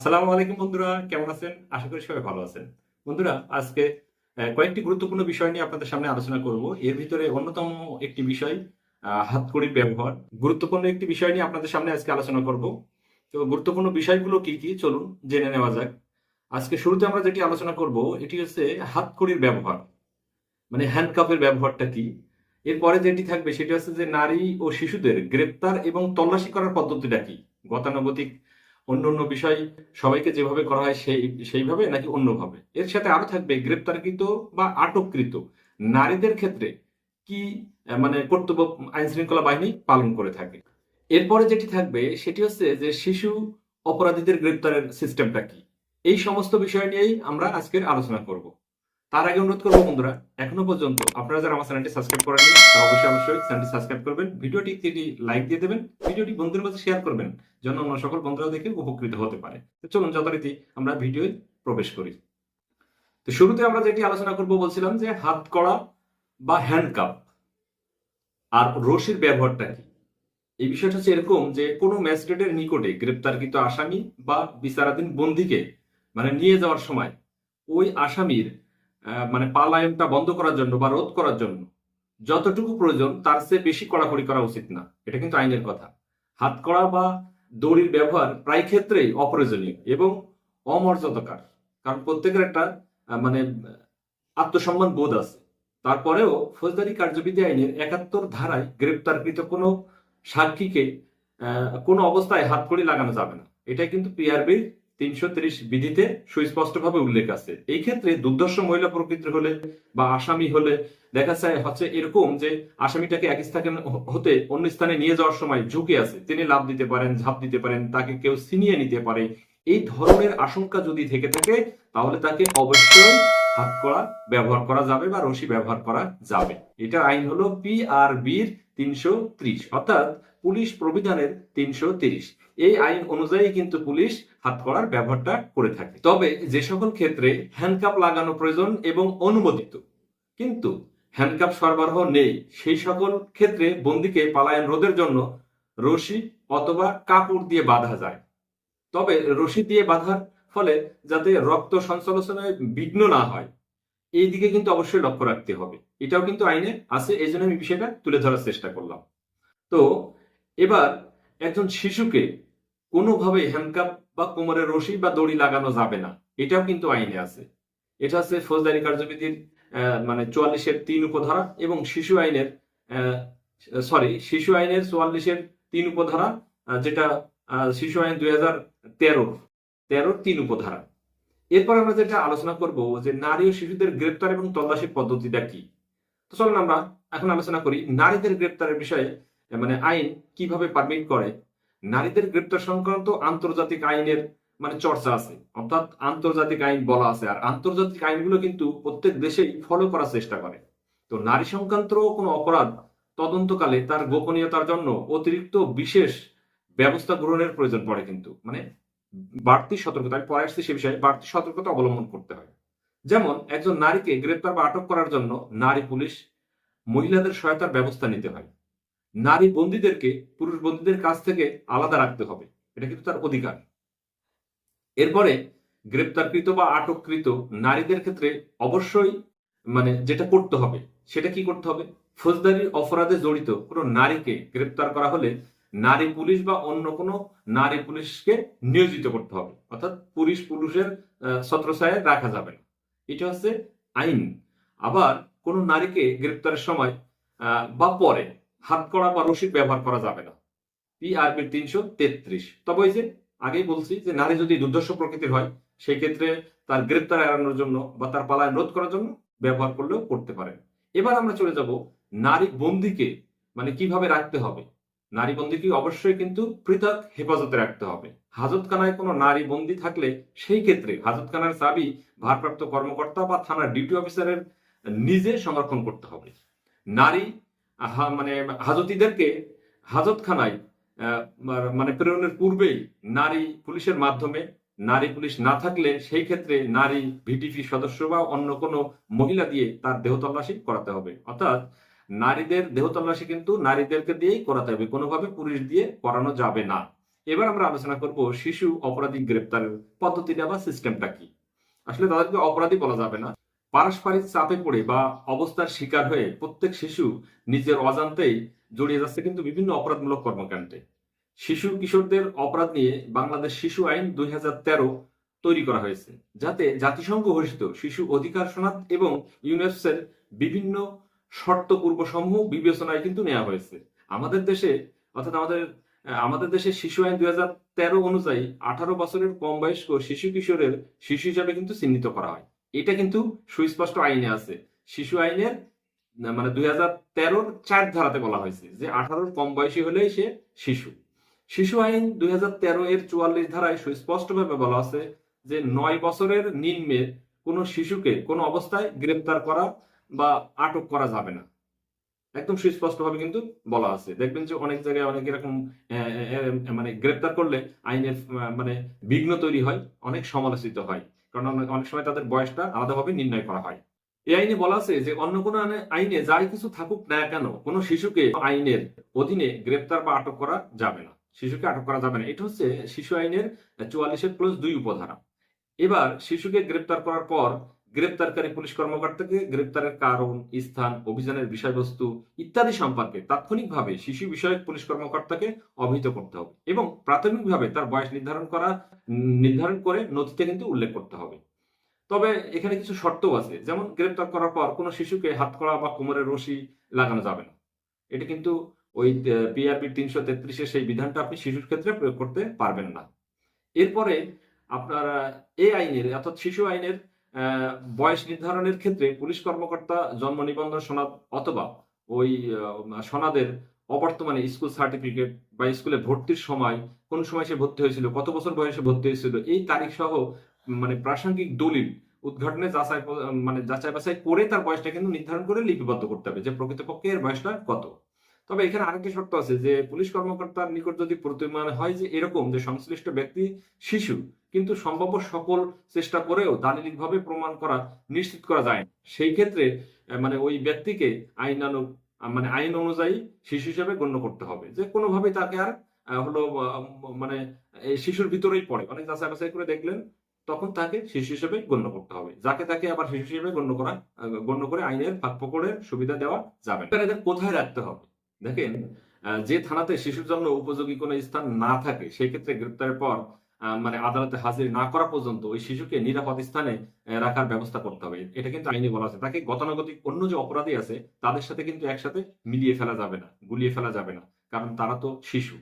আসসালামু আলাইকুম বন্ধুরা, কেমন আছেন? আশা করি সবাই ভালো আছেন। বন্ধুরা, আজকে কয়েকটি গুরুত্বপূর্ণ বিষয় নিয়ে আপনাদের সামনে আলোচনা করব। এর ভিতরে অন্যতম একটি বিষয় হাতকড়ির ব্যবহার। গুরুত্বপূর্ণ একটি বিষয় নিয়ে আপনাদের সামনে আজকে আলোচনা করব। তো গুরুত্বপূর্ণ বিষয়গুলো কি কি? চলুন জেনে নেওয়া যাক। আজকে শুরুতে আমরা যেটি আলোচনা করব, এটি হচ্ছে হাতকড়ির ব্যবহার। মানে হ্যান্ডকাপের ব্যবহারটা কি? এরপরে যেটি থাকবে, সেটি হচ্ছে যে নারী ও শিশুদের গ্রেপ্তার এবং তল্লাশি করার পদ্ধতিটা কি? গতানুগতিক অন্য অন্য বিষয় সবাইকে যেভাবে করা হয় সেই, সেইভাবে নাকি অন্যভাবে? এর সাথে আরও থাকবে, গ্রেপ্তারকৃত বা আটককৃত নারীদের ক্ষেত্রে কি মানে কর্তব্য আইন শৃঙ্খলা বাহিনী পালন করে থাকে? এরপরে যেটি থাকবে, সেটি হচ্ছে যে শিশু অপরাধীদের গ্রেপ্তারের সিস্টেমটা কি? এই সমস্ত বিষয় নিয়েই আমরা আজকের আলোচনা করব। তার আগে অনুরোধ করব বন্ধুরা, এখনও পর্যন্ত আপনারা যারা আমার চ্যানেলটি সাবস্ক্রাইব করেননি, তারা অবশ্যই অবশ্যই চ্যানেলটি সাবস্ক্রাইব করবেন, ভিডিওটি একটি লাইক দিয়ে দেবেন, ভিডিওটি বন্ধুদের মধ্যে শেয়ার করবেন, যেন অন্য সকল বন্ধুরা দেখে উপকৃত হতে পারে। তো চলুন যথারীতি আমরা ভিডিওয় প্রবেশ করি। তো শুরুতে আমরা যেটি আলোচনা করব বলছিলাম যে হাত কড়া বা হ্যান্ডকাপ আর রশির ব্যবহারটা কি? এই বিষয়টা হচ্ছে এরকম যে কোনো ম্যাজিস্ট্রেটের নিকটে গ্রেপ্তারকৃত আসামি বা বিচারাধীন বন্দীকে মানে নিয়ে যাওয়ার সময় ওই আসামির মানে পালায়নটা বন্ধ করার জন্য বা রোধ করার জন্য যতটুকু প্রয়োজন, তার চেয়ে বেশি কড়াকড়ি করা উচিত না। এটা কিন্তু আইনের কথা। হাত কড়া বা দড়ির ব্যবহার প্রায় ক্ষেত্রেই অপ্রয়োজনীয় এবং অমর্যাদাকার। কারণ প্রত্যেকের একটা মানে আত্মসম্মান বোধ আছে। তারপরেও ফৌজদারি কার্যবিধি আইনের একাত্তর ধারায় গ্রেপ্তারকৃত কোনো সাক্ষীকে কোনো অবস্থায় হাতকড়ি লাগানো যাবে না। এটাই কিন্তু পিআরবির তিনশো বিধিতে সুস্পষ্টভাবে উল্লেখ আছে। এই ক্ষেত্রে দুর্দর্শ মহিলা প্রকৃতির হলে বা আসামি হলে দেখা যায় হচ্ছে এরকম যে আসামিটাকে এক স্থানে হতে অন্য স্থানে নিয়ে যাওয়ার সময় ঝুঁকি আছে। তিনি লাভ দিতে পারেন, ঝাঁপ দিতে পারেন, তাকে কেউ ছিনিয়ে নিতে পারে। এই ধরনের আশঙ্কা যদি থেকে থাকে, তাহলে তাকে অবশ্যই হাত করা, ব্যবহার করা যাবে বা রশি ব্যবহার করা যাবে। এটা আইন হলো বির তিনশো ত্রিশ, অর্থাৎ পুলিশ প্রবিধানের তিনশো তিরিশ। এই আইন অনুযায়ী কিন্তু পুলিশ হাত করার ব্যবহারটা করে থাকে। তবে যে সকল ক্ষেত্রে হ্যান্ডকাপ লাগানো প্রয়োজন এবং অনুমোদিত। কিন্তু হ্যান্ডকাপ সরবরাহ নেই, সেই সকল ক্ষেত্রে বন্দীকে পালায়ন রোধের জন্য রশি অথবা কাপড় দিয়ে বাঁধা যায়। তবে রশি দিয়ে বাঁধার ফলে যাতে রক্ত সঞ্চালনে বিঘ্ন না হয় এই দিকে কিন্তু অবশ্যই লক্ষ্য রাখতে হবে। এটাও কিন্তু আইনে আছে, এই জন্য আমি বিষয়টা তুলে ধরার চেষ্টা করলাম। তো, এবার একজন শিশুকে কোনোভাবে হ্যান্ডকাপ বা কোমরের রশি বা দড়ি লাগানো যাবে না, এটাও কিন্তু আইনে আছে। এটা আছে ফৌজদারি কার্যবিধির মানে চুয়াল্লিশের তিন উপধারা এবং শিশু আইনের সরি শিশু আইনের চুয়াল্লিশের তিন উপধারা যেটা শিশু আইন দুই হাজার তেরোর তেরোর তিন উপধারা। এরপর আমরা যেটা আলোচনা করব যে নারী ও শিশুদের গ্রেপ্তার এবং তল্লাশি পদ্ধতিটা কি? তো চলুন আমরা এখন আলোচনা করি নারীদের গ্রেপ্তারের বিষয়ে মানে আইন কীভাবে পারমিট করে। নারীদের গ্রেপ্তার সংক্রান্ত আন্তর্জাতিক আইনের মানে চর্চা আছে, অর্থাৎ আন্তর্জাতিক আইন বলা আছে। আর আন্তর্জাতিক আইনগুলো কিন্তু প্রত্যেক দেশেই ফলো করার চেষ্টা করে। তো নারী সংক্রান্ত কোনো অপরাধ তদন্তকালে তার গোপনীয়তার জন্য অতিরিক্ত বিশেষ ব্যবস্থা গ্রহণের প্রয়োজন পড়ে কিন্তু। মানে বাড়তি সতর্কতা, আমি পরে আসছি সে বিষয়ে, বাড়তি সতর্কতা অবলম্বন করতে হয়। যেমন, একজন নারীকে গ্রেপ্তার বা আটক করার জন্য নারী পুলিশ মহিলাদের সহায়তার ব্যবস্থা নিতে হয়। নারী বন্দীদেরকে পুরুষ বন্দীদের কাছ থেকে আলাদা রাখতে হবে, এটা কিন্তু তার অধিকার। এরপরে, গ্রেপ্তারকৃত বা আটককৃত নারীদের ক্ষেত্রে অবশ্যই মানে যেটা করতে হবে, সেটা কি করতে হবে? ফৌজদারি অপরাধে জড়িত কোনো নারীকে গ্রেপ্তার করা হলে নারী পুলিশ বা অন্য কোনো নারী পুলিশকে নিয়োজিত করতে হবে। অর্থাৎ পুলিশ পুরুষের আহ, ছত্রছায়ায় রাখা যাবে না। এটা হচ্ছে আইন। আবার কোনো নারীকে গ্রেপ্তারের সময় বা পরে হাত করা বা রশিদ ব্যবহার করা যাবে না। পিআরবি তিনশো তেত্রিশ। তবে ওই যে আগেই বলছি যে নারী যদি দুর্দর্শ প্রকৃতির হয় সেই ক্ষেত্রে তার গ্রেপ্তার এড়ানোর জন্য বা তার পালায় রোধ করার জন্য ব্যবহার করলেও করতে পারেন। এবার আমরা চলে যাব নারী বন্দিকে মানে কীভাবে রাখতে হবে। নারী বন্দিকে অবশ্যই কিন্তু পৃথক হেফাজতে রাখতে হবে। হাজতখানায় কোনো নারী বন্দি থাকলে সেই ক্ষেত্রে হাজতখানার চাবি ভারপ্রাপ্ত কর্মকর্তা বা থানার ডিউটি অফিসারের নিজে সংরক্ষণ করতে হবে। নারী মানে হাজতিদেরকে হাজতখানায় মানে প্রেরণের পূর্বেই নারী পুলিশের মাধ্যমে, নারী পুলিশ না থাকলে সেই ক্ষেত্রে নারী ভিটিপি সদস্য বা অন্য কোনো মহিলা দিয়ে তার দেহ তল্লাশি করাতে হবে। অর্থাৎ নারীদের দেহ তল্লাশি কিন্তু নারীদেরকে দিয়েই করাতে হবে। কোনোভাবে পুলিশ দিয়ে করানো যাবে না। এবার আমরা আলোচনা করব শিশু অপরাধী গ্রেপ্তারের পদ্ধতিটা বা সিস্টেমটা কি? আসলে তাদেরকে অপরাধী বলা যাবে না। পারস্পরিক চাপে পড়ে বা অবস্থার শিকার হয়ে প্রত্যেক শিশু নিজের অজান্তেই জড়িয়ে যাচ্ছে কিন্তু বিভিন্ন অপরাধমূলক কর্মকাণ্ডে। শিশু কিশোরদের অপরাধ নিয়ে বাংলাদেশ শিশু আইন দুই হাজার তেরো তৈরি করা হয়েছে। যাতে জাতিসংঘ ঘোষিত শিশু অধিকার সনদ এবং ইউনেস্কোর বিভিন্ন শর্ত পূর্বসমূহ বিবেচনায় কিন্তু নেওয়া হয়েছে। আমাদের দেশে, অর্থাৎ আমাদের আমাদের দেশে শিশু আইন দুই হাজার তেরো অনুযায়ী আঠারো বছরের কম বয়স্ক শিশু কিশোরের শিশু হিসাবে কিন্তু চিহ্নিত করা হয়। এটা কিন্তু সুস্পষ্ট আইনে আছে। শিশু আইনের মানে দুই হাজার তেরোর চার ধারাতে বলা হয়েছে যে আঠারোর কম বয়সী হলেই সে শিশু। শিশু আইন দুই হাজার তেরো এর চুয়াল্লিশ ধারায় সুস্পষ্টভাবে বলা আছে যে নয় বছরের নিম্নে কোনো শিশুকে কোনো অবস্থায় গ্রেপ্তার করা বা আটক করা যাবে না। একদম সুস্পষ্টভাবে কিন্তু বলা আছে। দেখবেন যে অনেক জায়গায় অনেক এরকম মানে গ্রেপ্তার করলে আইনের মানে বিঘ্ন তৈরি হয়, অনেক সমালোচিত হয়। কারণ অনেক- সময় তাদের বয়সটা আলাদাভাবে নির্ণয় করা হয়। এই আইনে বলা আছে যে অন্য কোনো আইনে যাই কিছু থাকুক না কেন, কোনো শিশুকে আইনের অধীনে গ্রেপ্তার বা আটক করা যাবে না। শিশুকে আটক করা যাবে না। এটা হচ্ছে শিশু আইনের চুয়াল্লিশের প্লাস দুই উপধারা। এবার শিশুকে গ্রেপ্তার করার পর গ্রেপ্তারকারী পুলিশ কর্মকর্তাকে গ্রেপ্তারের কারণ, স্থান, অভিযানের বিষয়বস্তু ইত্যাদি সম্পর্কে তাৎক্ষণিকভাবে শিশু বিষয়ক পুলিশ কর্মকর্তাকে অবহিত করতে হবে এবং প্রাথমিকভাবে তার বয়স নির্ধারণ করা, নির্ধারণ করে নথিতে কিন্তু উল্লেখ করতে হবে। তবে এখানে কিছু শর্তও আছে। যেমন গ্রেপ্তার করার পর কোনো শিশুকে হাতকড়া বা কোমরের রশি লাগানো যাবে না। এটা কিন্তু ওই পিআরবি তিনশো তেত্রিশের সেই বিধানটা আপনি শিশুর ক্ষেত্রে প্রয়োগ করতে পারবেন না। এরপরে আপনারা এই আইনের, অর্থাৎ শিশু আইনের বয়স নির্ধারণের ক্ষেত্রে পুলিশ কর্মকর্তা জন্ম নিবন্ধন সনদ অথবা ওই সনদের অবর্তমানে স্কুল সার্টিফিকেট বা স্কুলে ভর্তির সময় কোন সময় সে ভর্তি হয়েছিল, কত বছর বয়সে ভর্তি হয়েছিল, এই তারিখ সহ মানে প্রাসঙ্গিক দলিল উদ্ঘাটনে যাচাই মানে যাচাই বাছাই করে তার বয়সটা কিন্তু নির্ধারণ করে লিপিবদ্ধ করতে হবে যে প্রকৃতপক্ষে এর বয়সটা কত। তবে এখানে আরেকটি শর্ত আছে যে পুলিশ কর্মকর্তার নিকট যদি প্রতিমান হয় যে এরকম যে সংশ্লিষ্ট ব্যক্তি শিশু, কিন্তু সম্ভাব্য সকল চেষ্টা করেও দালিলিকভাবে প্রমাণ করা নিশ্চিত করা যায়। সেই ক্ষেত্রে মানে ওই ব্যক্তিকে আইনানু মানে আইন অনুযায়ী শিশু হিসেবে গণ্য করতে হবে যে কোনোভাবেই তাকে আর হলো মানে শিশুর ভিতরেই পড়ে অনেক যাচাই বাছাই করে দেখলেন, তখন তাকে শিশু হিসেবে গণ্য করতে হবে যাকে তাকে আবার শিশু হিসেবে গণ্য করা গণ্য করে আইনের ফাঁক ফোকরের সুবিধা দেওয়া যাবে। এদের কোথায় রাখতে হবে দেখেন যে থানাতে শিশুর জন্য উপযোগী কোনো স্থান না থাকে, সেই ক্ষেত্রে গ্রেপ্তারের পর মানে আদালতে হাজির না করা পর্যন্ত ওই শিশুকে নিরাপদ স্থানে রাখার ব্যবস্থা করতে হবে। এটা কিন্তু আইনে বলা আছে। তাকে গতানুগতিক অন্য যে অপরাধী আছে, তাদের সাথে কিন্তু একসাথে মিলিয়ে ফেলা যাবে না, গুলিয়ে ফেলা যাবে না। কারণ তারা তো শিশু।